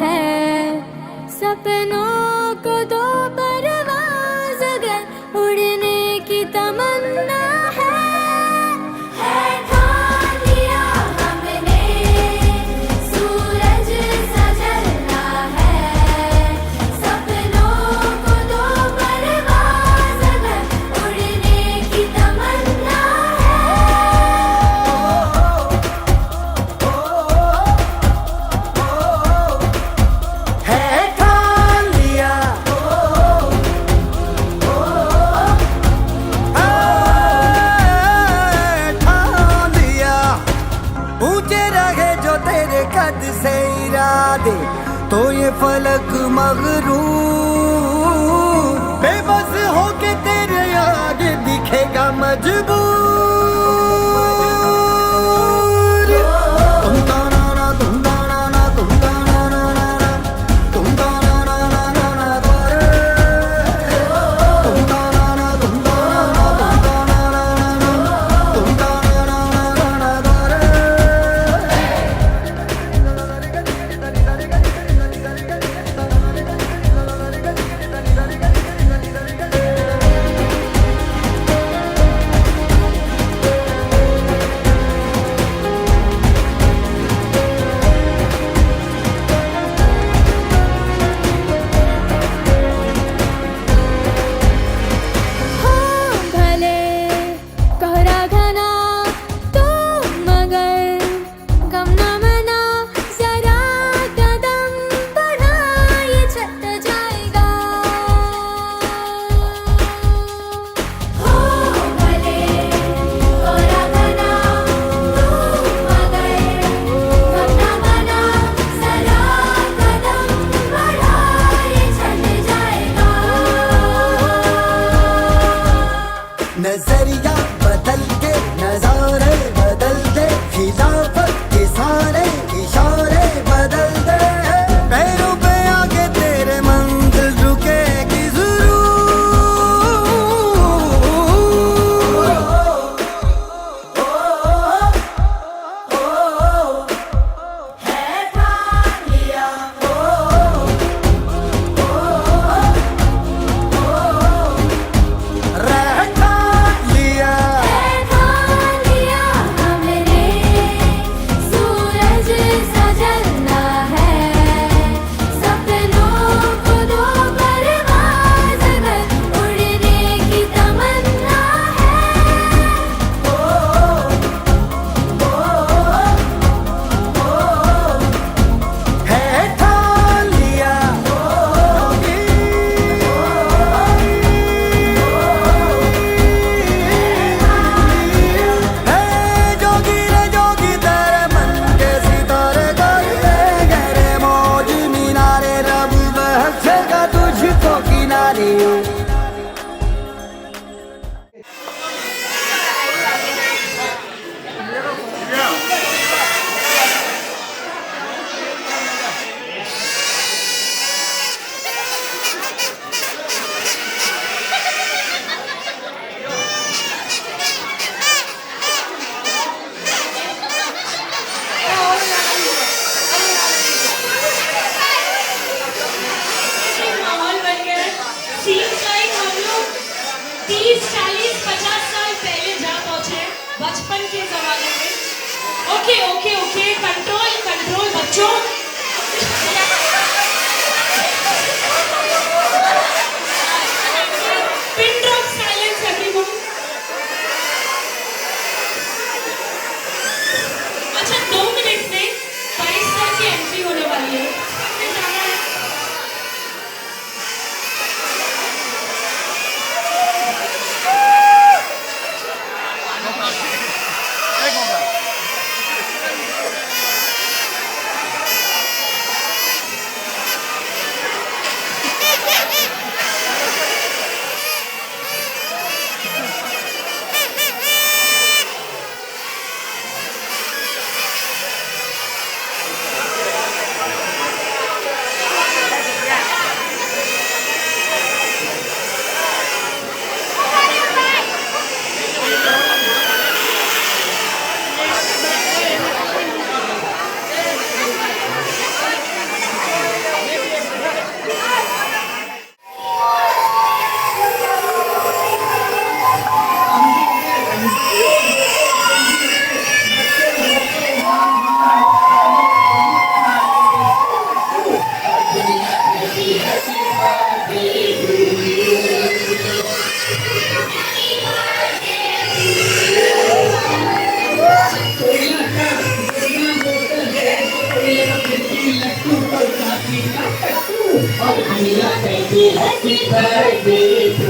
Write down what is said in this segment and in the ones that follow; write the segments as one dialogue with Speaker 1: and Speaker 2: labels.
Speaker 1: है सपनों
Speaker 2: du bout.
Speaker 3: Thank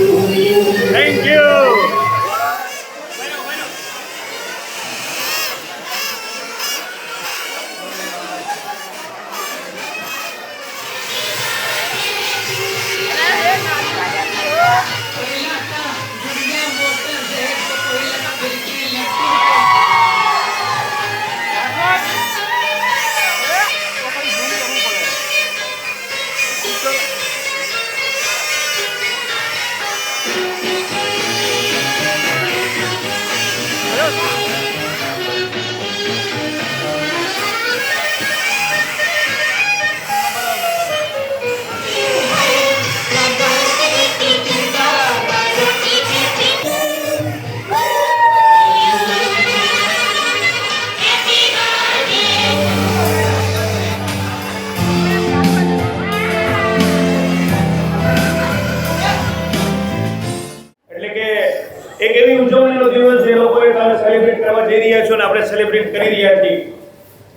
Speaker 3: celebrate કરી રહ્યા છીએ.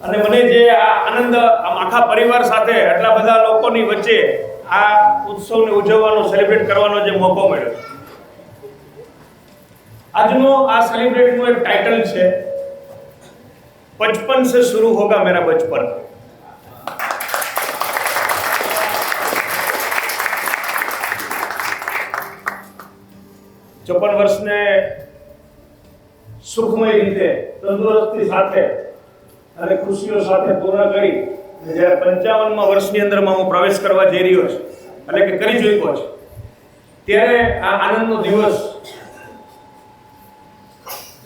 Speaker 3: અને મને જે આ આનંદ, આમ આખા પરિવાર સાથે આટલા બધા લોકોની વચ્ચે આ ઉત્સવને ઉજવવાનો સેલિબ્રેટ કરવાનો જે મોકો મળ્યો. આજનો આ સેલિબ્રેટનું એક ટાઇટલ છે बचपन સે શરૂ હોગા મેરા બચપન चौपन વર્ષને સુખમય રીતે તંદુરસ્તી સાથે અને ખુશીઓ સાથે પૂર્ણ કરી જ્યારે પંચાવનમાં વર્ષની અંદરમાં હું પ્રવેશ કરવા જઈ રહ્યો છું, એટલે કે કરી ચૂક્યો છે, ત્યારે આ આનંદનો દિવસ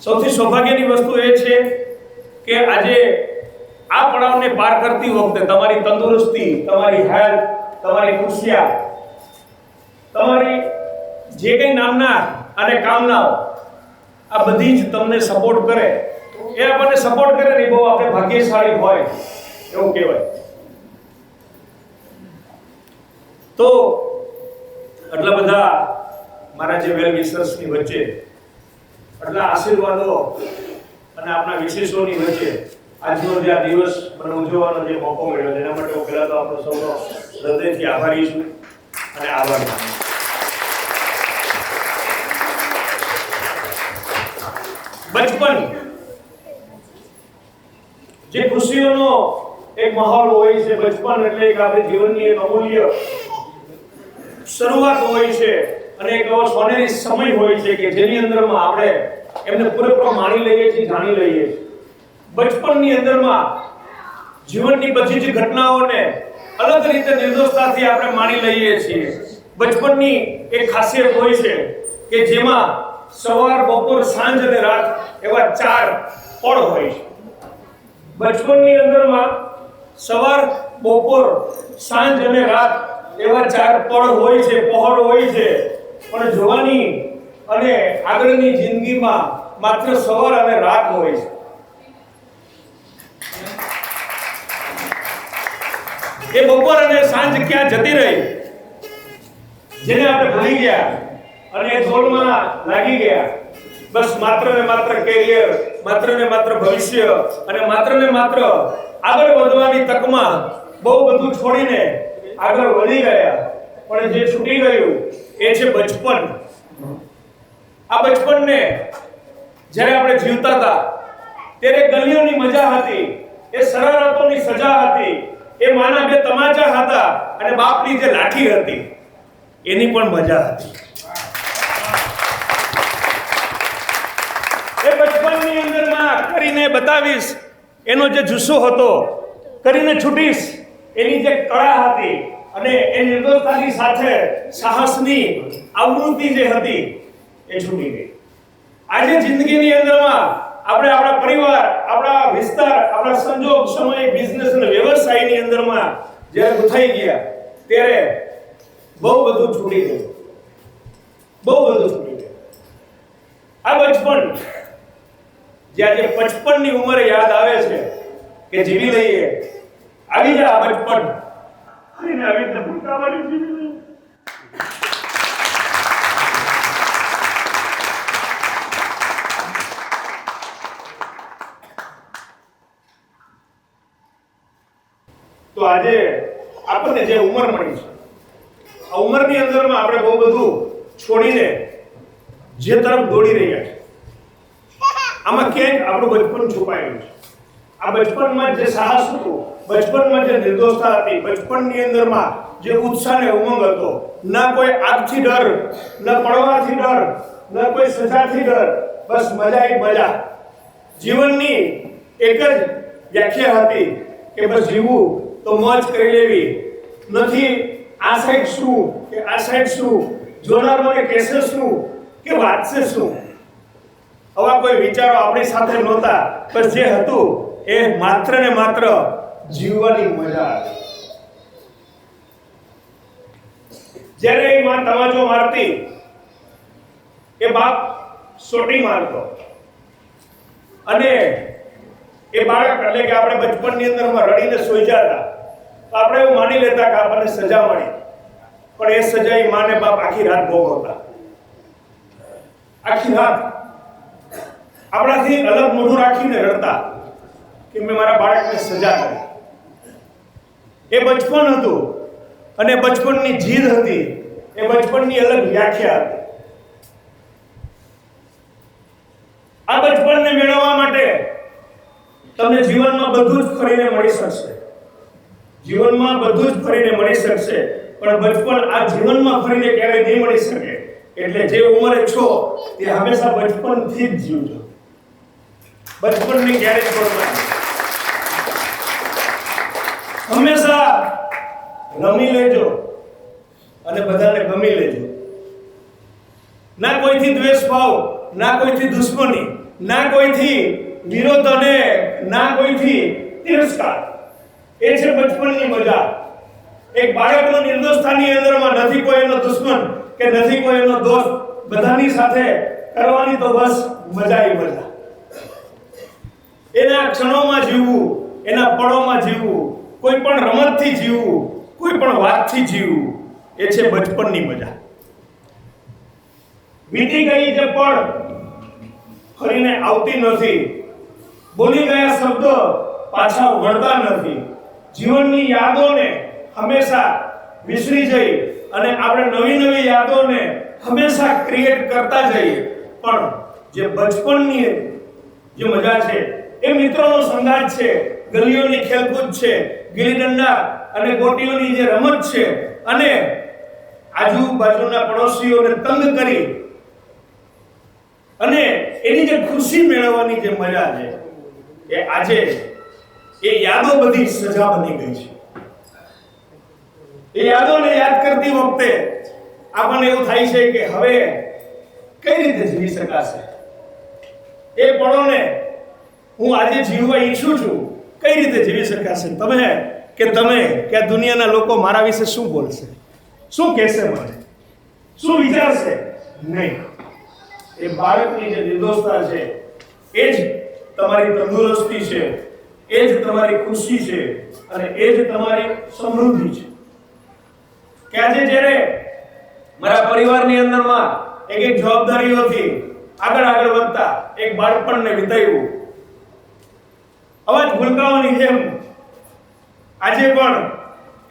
Speaker 3: સૌથી સૌભાગ્યની વસ્તુ એ છે કે આજે આ પડાવને પાર કરતી વખતે તમારી તંદુરસ્તી, તમારી હેલ્થ, તમારી ખુશિયા, તમારી જે કંઈ નામના અને કામનાઓ આ બધી જ તમને સપોર્ટ કરે, એ આપણને સપોર્ટ કરે ને બહુ આપણે ભાગ્યશાળી હોય, એવું કહેવાય. તો આટલા બધા મારા જે વેલ વિશર્સની વચ્ચે, આટલા આશીર્વાદો અને આપણા વિશેષોની વચ્ચે આજનો જે આ દિવસ મને ઉજવવાનો જે મોકો મળ્યો એના માટે હું પહેલાં તો આપણો સૌનો હૃદયથી આભારી છું અને આભાર માનું બચપન. જે ખુશીઓનો એક માહોલ હોય છે બચપન એટલે એક આપણી જીવનની એક અમૂલ્ય શરૂઆત હોય છે અને એક એવો સોનેરી સમય હોય છે કે જેની અંદરમાં આપણે એમને પૂરેપૂરો માણી લઈએ છીએ, જાણી લઈએ છીએ. બચપનની અંદરમાં જીવનની બધી જ ઘટનાઓને અલગ રીતે નિર્દોષતાથી આપણે માણી લઈએ છીએ. બચપનની એક ખાસિયત હોય છે કે જેમાં સવાર, બપોર, સાંજ અને રાત એવા ચાર પળ હોય છે. બચપનની અંદરમાં સવાર, બપોર, સાંજ અને રાત એવા ચાર પળ હોય છે, પહોળ હોય છે. પણ જોવાની અને આગળની જિંદગીમાં માત્ર સવાર અને રાત હોય છે. એ બપોર અને સાંજ ક્યાં જતી રહી? જેને આપણે ભૂલી ગયા. અને દોડમાં લાગી ગયા. બસ માત્ર ને માત્ર કેરિયર માત્ર ને માત્ર ભવિષ્ય અને માત્ર ને માત્ર આગળ વધવાની તકમાં બહુ બધું છોડીને આગળ વધી ગયા. પણ જે છૂટી ગયું એ છે બચપન. આ બચપનને જ્યારે આપણે જીવતા હતા, ત્યારે ગલીઓની મજા હતી, એ શરારતોની સજા હતી, એ માના બે તમાચા હતા અને બાપની જે લાઠી હતી, એની પણ મજા હતી એ બચપનની અંદરમાં કરીને બતાવીશ, એનો જે જુસ્સો હતો, કરીને છૂટીશ, એની જે કળા હતી અને એ નિર્દોષતાની સાથે સાહસની આવૃત્તિ જે હતી, એ છૂટી ગઈ. આજે જિંદગીની અંદરમાં આપણે આપણા પરિવાર, આપણા વિસ્તાર, આપણા સંજોગ સમય બિઝનેસ અને વ્યવસાયની અંદરમાં જ્યારે ગુથાઈ ગયા, ત્યારે બહુ બધું છૂટી ગયું. બહુ બધું છૂટી ગયું. આ બચપન જે આજે પચપનની ઉંમરે યાદ આવે છે કે જીવી લઈએ આવી જા આ બચપન અને આવી રીતે ભૂલકાવાની જીવી લઈએ. તો આજે આપણને જે ઉંમર મળી છે આ ઉંમરની અંદરમાં આપણે બહુ બધું છોડીને જે તરફ દોડી રહ્યા છે આમાં ક્યાંક આપણું બચપન છુપાયેલું છે. આ બચપનમાં જે સાહસ હતું, બચપનમાં જે નિર્દોષતા હતી, બચપનની અંદરમાં જે ઉત્સાહ ને ઉમંગ હતો, ના કોઈ આગથી ડર, ના પડવાથી ડર, ના કોઈ સજાથી ડર, બસ મજા એ મજા. જીવનની એક જ વ્યાખ્યા હતી કે બસ જીવવું તો મોજ કરી લેવી. નથી આ સાઈડ શું, કે આ સાઈડ શું, જોનાર મને કહેશે શું, કે વાંચશે શું. આવા કોઈ વિચારો આપણી સાથે નહોતા. પણ જે હતું, એ માત્ર ને માત્ર જીવવાની મજા હતી. જ્યારે એ માં તમાચો મારતી, એ બાપ સોટી મારતો. અને એ બાળક, એટલે કે આપણે બચપનની અંદરમાં રડીને સોઈ જતા, તો આપણે એવું માની લેતા કે આપણને સજા મળી. પણ એ સજા એ માને બાપ આખી રાત ભોગવતા. આખી રાત આપણાથી અલગ મોઢું રાખીને રડતા કે મેં મારા બાળકને સજા કરી. એ બચપન હતું અને બચપનની જીદ હતી. એ બચપનની અલગ વ્યાખ્યા હતી. આ બચપનને મેળવવા માટે તમને જીવનમાં બધું જ ફરીને મળી શકશે. જીવનમાં બધું જ ફરીને મળી શકશે, પણ બચપન આ જીવનમાં ફરીને ક્યારેય નહીં મળી શકે. એટલે જે ઉંમરે છો, તે હંમેશા બચપનથી જ જીવજો. બચપનને છોડતા હંમેશા રમી લેજો અને બધાને ગમી લેજો. ના કોઈથી દ્વેષ ભાવ ના કોઈથી દુશ્મની, ના કોઈથી વિરોધ અને ના કોઈથી તિરસ્કાર. એ છે બચપનની મજા. એક બાળકનો નિર્દોષતાની અંદરમાં નથી કોઈ એનો દુશ્મન કે નથી કોઈ એનો દોસ્ત. બધાની સાથે કરવાની તો બસ મજા એ મજા. એના ક્ષણોમાં જીવવું, એના પળોમાં જીવવું, કોઈ પણ રમતથી જીવવું, કોઈ પણ વાતથી જીવવું, એ છે બચપનની મજા. વીતી ગઈ જે પળ ફરીને આવતી નથી, બોલી ગયા શબ્દ પાછા વળતા નથી. જીવનની યાદોને હંમેશા વિસરી જઈ અને આપણે નવી નવી યાદોને હંમેશા ક્રિએટ કરતા જઈએ. પણ જે બચપનની જે મજા છે એ મિત્રોનો સંગાત છે. ગલીઓની ખેલકૂદ છે, ગીલી દંડા અને ગોટીઓની જે રમત છે અને આજુબાજુના પડોશીઓને તંગ કરી અને એની જે ખુશી મેળવવાની જે મજા છે, એ આજે એ યાદો બધી સજા બની ગઈ છે. એ યાદોને યાદ કરતી વખતે આપણને એવું થાય છે કે હવે કઈ રીતે જીવી શકાશે? એ પળોને હું આજે જીવવા ઈચ્છું છું. કઈ રીતે જીવી શકાશે તમે કે તમે કે આ દુનિયાના લોકો મારા વિશે શું બોલશે? શું કહેશે મને? શું વિચારશે? નહીં. એ બાળકની જે નિર્દોષતા છે, એ જ તમારી તંદુરસ્તી છે, એ જ તમારી ખુશી છે, અને એ જ તમારી સમૃદ્ધિ છે. કે આજે જ્યારે મારા પરિવારની અંદરમાં એક એક જવાબદારીઓથી આગળ આગળ વધતા એક બાળપણને વિતાવ્યું અવાજ ભૂલકાઓની જેમ. આજે પણ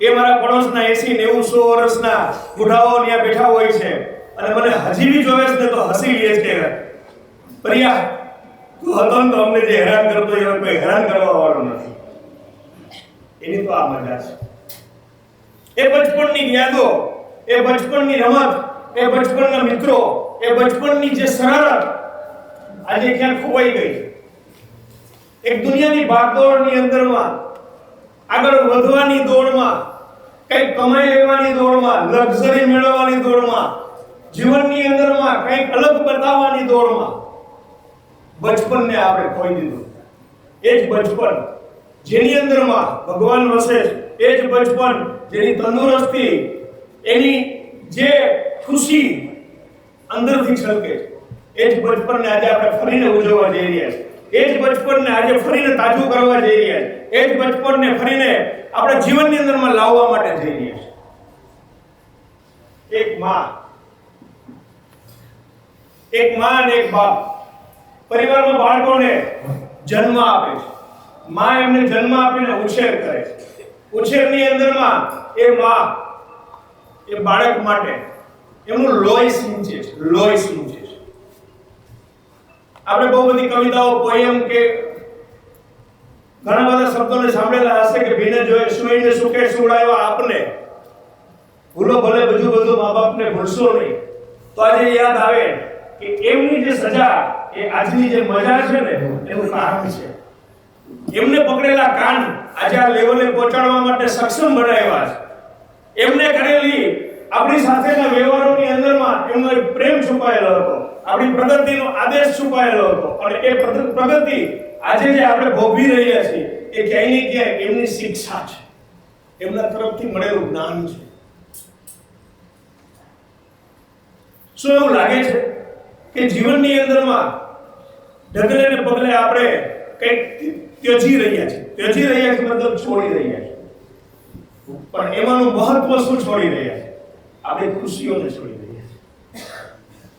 Speaker 3: એ મારા પડોશના એસી નેવું સો વર્ષના બુઢાઓ ત્યાં બેઠા હોય છે. અને મને હજી બી જોવે છે તો હસી લે છે. પ્રિયા, તું હતો ને તો અમને જે હેરાન કરતો એ કોઈ હેરાન કરવા વાળો નથી. એની તો આ મજા છે. એ બચપણની યાદો, એ બચપણની રમત, એ બચપણના મિત્રો, એ બચપણની જે શરારત, આજે ક્યાં ખોવાઈ ગઈ. એક દુનિયાની ભાગદોડની અંદરમાં, આગળ વધવાની દોડમાં, કંઈક કમાઈ લેવાની દોડમાં, લક્ઝરી મેળવવાની દોડમાં, જીવનની અંદરમાં કંઈક અલગ બતાવવાની દોડમાં, બચપનને આપણે ખોઈ દીધું. એ જ બચપન જેની અંદરમાં ભગવાન વસે એ જ બચપન જેની તંદુરસ્તી, એની જે ખુશી અંદરથી છલકે એ જ બચપનને આજે આપણે ફરીને ઉજવવા જઈ રહ્યા છીએ. એ જ બચપનને આજે ફરીને તાજું કરવા જઈ રહ્યા છે. એ જ બચપનને ફરીને આપણા જીવનની અંદરમાં લાવવા માટે જઈ રહ્યા છે. એક માં. એક માં અને એક બાપ. પરિવારમાં બાળકોને જન્મ આપે છે. માં એમને જન્મ આપીને ઉછેર કરે છે. ઉછેરની અંદરમાં એ માં એ બાળક માટે એમનું લોહી સિંચે છે. લોહી સિંચે આપણે બહુ બધી કવિતાઓ પોયમ કે ઘણા બધા શબ્દોને સાંભળેલા હશે કે ભીને જોયે સુઈને સુકે સુડાયો આપને? ભૂલો ભલે બધું બધું મા બાપને ભૂલશો નહીં. તો આજે યાદ આવે કે એમની જે સજા, એ આજની જે મજા છે ને, એનું કારણ છે. એમને પકડેલા કાન આજે આ લેવલે પહોંચાડવા માટે સક્ષમ બનાવ્યા છે. એમને કરેલી આપણી સાથેના વ્યવહારોની અંદરમાં એમનો એક પ્રેમ છુપાયેલો હતો. આપણી પ્રગતિનો આદેશ છુપાયેલો હતો. અને એ પ્રગ- પ્રગતિ આજે જે આપણે ભોગવી રહ્યા છીએ, એ ક્યાંય ને ક્યાંય એમની શિક્ષા છે. એમના તરફથી મળેલું જ્ઞાન છે. શું એવું લાગે છે કે જીવનની અંદરમાં ઢગલે ને પગલે આપણે કંઈક ત્યજી રહ્યા છીએ? ત્યજી રહ્યા છીએ મતલબ છોડી રહ્યા છીએ. પણ એમાંનું મહત્વ શું છોડી રહ્યા છે આપણે ખુશીઓને છોડી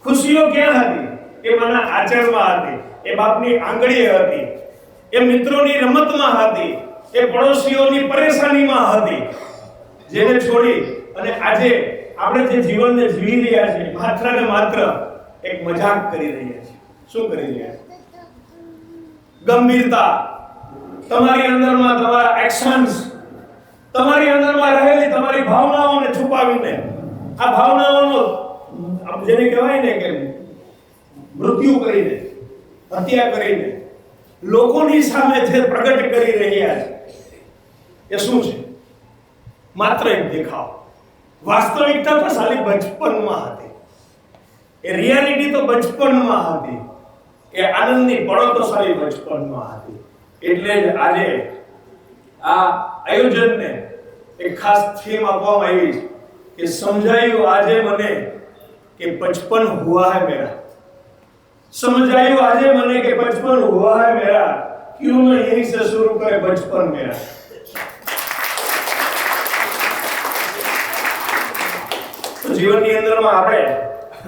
Speaker 3: ખુશીઓ ક્યાં હતી? એ માના આચરણમાં હતી. એ બાપની આંગળીએ હતી. એ મિત્રોની રમતમાં હતી. એ પડોશીઓની પરેશાનીમાં હતી. જેને છોડી અને આજે આપણે જે જીવનને જીવી રહ્યા છીએ, માત્ર ને માત્ર એક મજાક કરી રહ્યા છીએ. શું કરી રહ્યા છીએ? ગંભીરતા. તમારી અંદરમાં તમારા એક્શન્સ તમારી અંદરમાં રહેલી તમારી ભાવનાઓને છુપાવીને, આ ભાવનાઓનો આમ જેને કહેવાય ને કે મૃત્યુ કરીને, હત્યા કરીને, લોકોની સામે જે પ્રગટ કરી રહ્યા છે, એ શું છે? માત્ર એક દેખાવ. વાસ્તવિકતા તો સાલી બચપનમાં હતી. એ રિયાલિટી તો બચપનમાં હતી. એ આનંદની પળો તો સાલી બચપનમાં હતી. એટલે જ આજે આ આયોજનને એક ખાસ થીમ આપવામાં આવી છે કે સમજાયું આજે મને કે पचपन हुआ હૈ मेरा समझ આજે મને કે બચપન पचपन हुआ है मेरा क्यों न यहीं से शुरू करे बचपन मेरा तो जीवनની અંદરમાં આપણે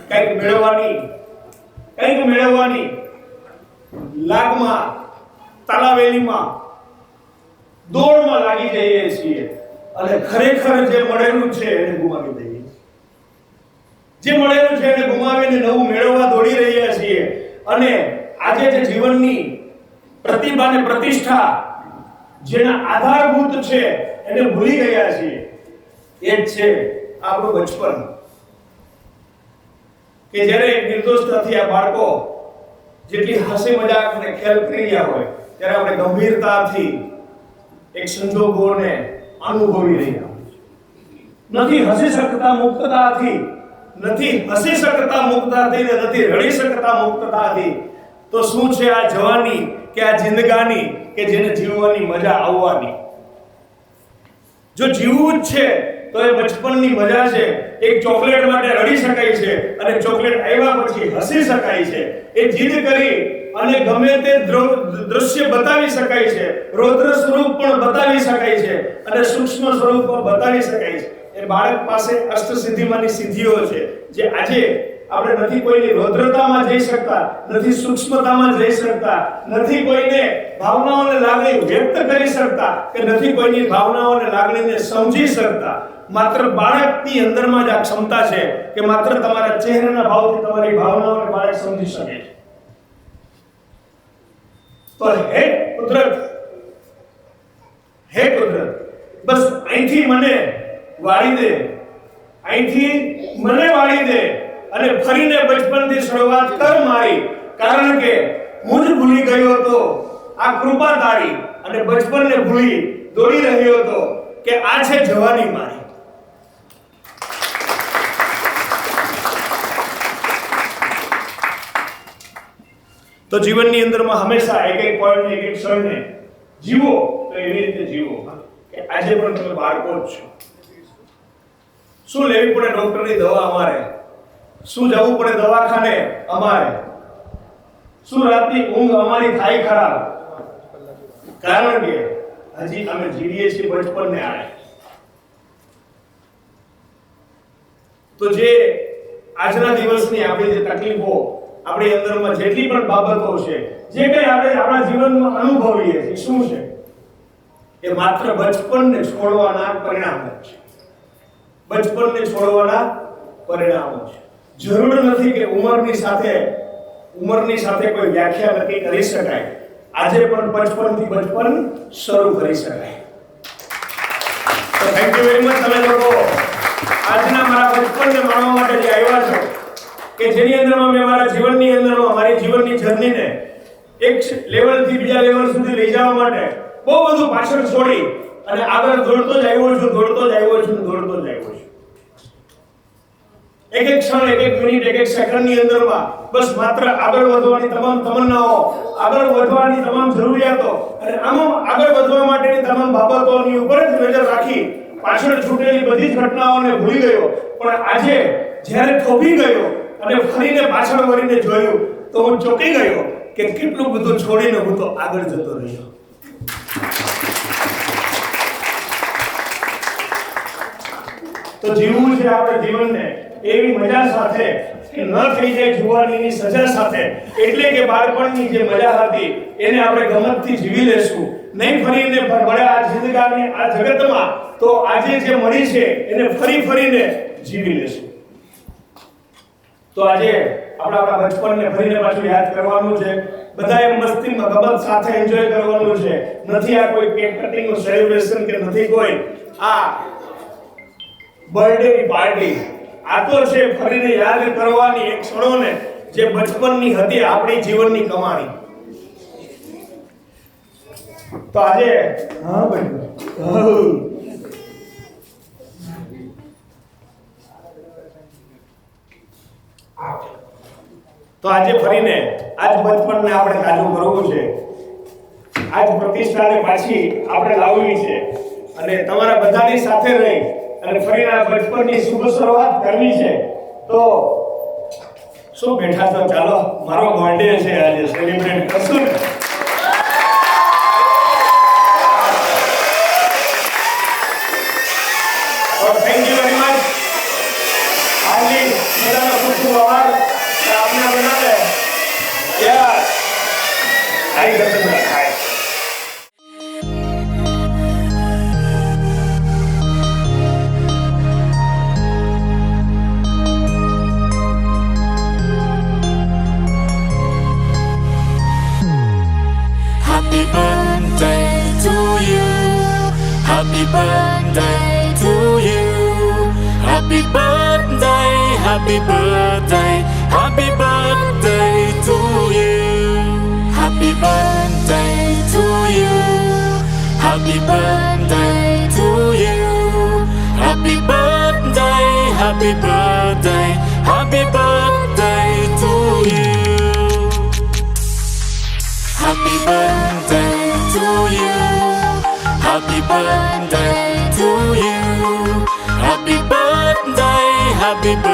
Speaker 3: કંઈક મેળવવાની કંઈક મેળવવાની, લાગમાં, તાલાવેલીમાં, દોડમાં લાગી જઈએ છીએ. અને ખરેખર જે મળેલું છે એને ગુમાવી દઈએ. જે મળેલું છે એને ગુમાવીને નવું મેળવવા દોડી રહ્યા છીએ. અને આજે જે જીવનની પ્રતિભા અને પ્રતિષ્ઠા જેના આધારભૂત છે, એને ભૂલી ગયા છીએ. એ જ છે આપણું બચપન. કે જ્યારે નિર્દોષતાથી આ બાળકો, જેટલી હસી મજાક અને ખેલ કરી રહ્યા હોય, ત્યારે આપણે ગંભીરતાથી એક સંજોગોને અનુભવી રહ્યા હોય નથી હસી શકતા મુક્તતાથી નથી. હસી શકતા મુક્તતાથી ને નથી. રડી શકતા મુક્તતાથી તો શું છે આ જવાની કે આ જિંદગાની કે જેને જીવવાની મજા આવવાની? જો જીવવું જ છે, તો એ બચપનની મજા છે. એક ચોકલેટ માટે રડી શકાય છે અને ચોકલેટ આવ્યા પછી હસી શકાય છે. એ જીદ કરી અને ગમે તે દ્રશ્ય બતાવી શકાય છે. રૌદ્ર સ્વરૂપ પણ બતાવી શકાય છે અને સૂક્ષ્મ સ્વરૂપ પણ બતાવી શકાય છે. એ બાળક પાસે અષ્ટસિદ્ધિમાંની સિદ્ધિઓ છે, જે આજે આપણે નથી કોઈની રૌદ્રતામાં જઈ શકતા, નથી સૂક્ષ્મતામાં જઈ શકતા, નથી કોઈને ભાવનાઓને લાગણી વ્યક્ત કરી શકતા કે નથી કોઈની ભાવનાઓને લાગણીને સમજી શકતા. માત્ર બાળકની અંદરમાં જ આ ક્ષમતા છે કે માત્ર તમારા ચહેરાના ભાવથી તમારી ભાવનાઓને બાળક સમજી શકે છે. તો હે કુદરત હે કુદરત, બસ અહીંથી મને વાળી દે. અહીંથી મને વાળી દે અને ફરીને બચપનથી શરૂઆત કર મારી. કારણ કે હું જ ભૂલી ગયો હતો. આ કૃપા તારી અને બચપનને ભૂલી દોડી રહ્યો હતો કે આ છે જવાની મારી. તો જીવનની અંદરમાં હંમેશા એક એક પોઈન્ટ એક એક ક્ષણને જીવો તો એવી રીતે જીવો. કે આજે પણ તમે બાળકો જ છો. શું લેવી પડે ડોક્ટરની દવા અમારે? શું જવું પડે દવાખાને અમારે? શું રાતની ઊંઘ અમારી થાય ખરાબ? કારણ કે હજી અમે જીવીએ છીએ બચપનને આડે તો જે આજના દિવસની આપણી જે તકલીફો, આપણી અંદરમાં જેટલી પણ બાબતો છે, જે કંઈ આપણે આપણા જીવનમાં અનુભવીએ છીએ, શું છે? એ માત્ર બચપનને છોડવાના પરિણામ છે. બચપનને છોડવાના પરિણામો છે. જરૂર નથી કે ઉંમરની સાથે ઉંમરની સાથે કોઈ વ્યાખ્યા નક્કી કરી શકાય. આજે પણ બચપનથી બચપન શરૂ કરી શકાય. તો થેન્ક યુ વેરી મચ તમે લોકો. આજના મારા બચપનને માણવા માટે જે આવ્યા છો, કે જેની અંદરમાં મેં મારા જીવનની અંદરમાં, મારી જીવનની જર્નીને એક લેવલથી બીજા લેવલ સુધી લઈ જવા માટે બહુ બધું પાછળ છોડી અને આગળ દોડતો જ આવ્યો છું દોડતો જ આવ્યો છું દોડતો જ આવ્યો છું. એક એક ક્ષણ, એક એક મિનિટ, એક એક સેકન્ડની અંદરમાં બસ માત્ર આગળ વધવાની તમામ તમન્નાઓ, આગળ વધવાની તમામ જરૂરિયાતો અને આમ આગળ વધવા માટેની તમામ બાબતોની ઉપર જ નજર રાખી પાછળ છૂટેલી બધી જ ઘટનાઓને ભૂલી ગયો. પણ આજે જ્યારે થોભી ગયો અને ફરીને પાછળ વળીને જોયું, તો હું ચોંકી ગયો કે કેટલું બધું છોડીને હું તો આગળ જતો રહ્યો. તો જીવવું છે આપણે જીવનને. એવી મજા સાથે કે ન થઈ જાય જુવાનીની સજા સાથે. એટલે કે બાળપણની જે મજા હતી, એને આપણે ગમતથી જીવી લેશું. નહીં ફરીને મળે આ જિંદગાની, આ જગતમાં, તો આજે જે મળી છે, એને ફરી ફરીને જીવી લેશું. તો આજે આપણે આપણા બચપનને ફરીને પાછું યાદ કરવાનું છે. બધાએ મસ્તીમાં ગમત સાથે એન્જોય કરવાનું છે. નથી આ કોઈ કેક કટિંગનું સેલિબ્રેશન કે નથી કોઈ. આ બર્થડે ની પાર્ટી. આ તો છે ફરીને યાદ કરવાની એક ક્ષણોને જે બચપનની હતી આપણી જીવનની કમાણી. તો આજે હા ભાઈ. તો આજે ફરીને આજ બચપનને આપણે તાજું કરવું છે. આજ પ્રતિષ્ઠાને પાછી આપણે લાવવી છે. અને તમારા બધાની સાથે રહી અને ફરી આ બચપનની શુભ શરૂઆત કરવી છે. તો શું બેઠા તો ચાલો, મારો બર્થડે છે આજે સેલિબ્રેટ કરશું ને? Thank you very much Hardik બધાનો ખૂબ
Speaker 4: happy birthday,